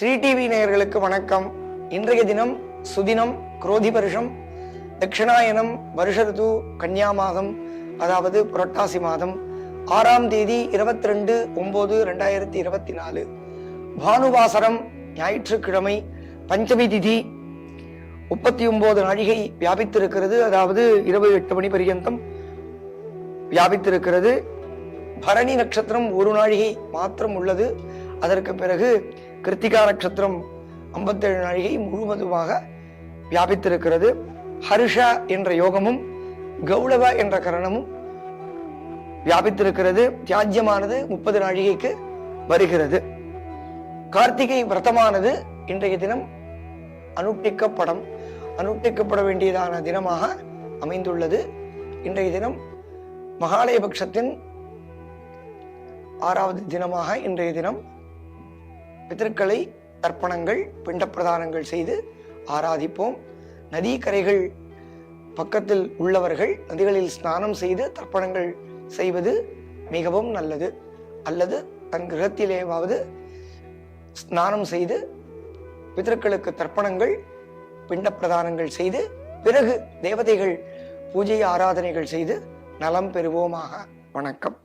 Sri TV நேயர்களுக்கு வணக்கம். இன்றைய தினம் சுதினம் குரோதி வருஷம் தட்சிணாயனம் வருஷ கன்னியா மாதம் அதாவது புரட்டாசி மாதம் ஆறாம் தேதி இருபத்தி ரெண்டு ஒன்பது ரெண்டாயிரத்தி இருபத்தி நாலு. பானுவாசரம் ஞாயிற்றுக்கிழமை பஞ்சமி திதி முப்பத்தி ஒன்பது நாழிகை வியாபித்திருக்கிறது. அதாவது இரவு எட்டு மணி பர்யந்தம் வியாபித்திருக்கிறது. பரணி நட்சத்திரம் ஒரு நாழிகை மாத்திரம் உள்ளது. அதற்கு பிறகு கிருத்திகா நட்சத்திரம் ஐம்பத்தேழு நாழிகை முழுவதுமாக வியாபித்திருக்கிறது. ஹர்ஷா என்ற யோகமும் கௌளவ என்ற கரணமும் வியாபித்திருக்கிறது. தியாஜ்யமானது முப்பது நாழிகைக்கு வருகிறது. கார்த்திகை விரதமானது இன்றைய தினம் அனுஷ்டிக்கப்படும் அனுஷ்டிக்கப்பட வேண்டியதான தினமாக அமைந்துள்ளது. இன்றைய தினம் மகாலயபக்ஷத்தின் ஆறாவது தினமாக இன்றைய தினம் பிதற்களை தர்ப்பணங்கள் பிண்ட பிரதானங்கள் செய்து ஆராதிப்போம். நதிக்கரைகள் பக்கத்தில் உள்ளவர்கள் நதிகளில் ஸ்நானம் செய்து தர்ப்பணங்கள் செய்வது மிகவும் நல்லது. அல்லது தன் கிரகத்திலேயாவது ஸ்நானம் செய்து பிதர்களுக்கு தர்ப்பணங்கள் பிண்ட பிரதானங்கள் செய்து பிறகு தேவதைகள் பூஜை ஆராதனைகள் செய்து நலம் பெறுவோமாக. வணக்கம்.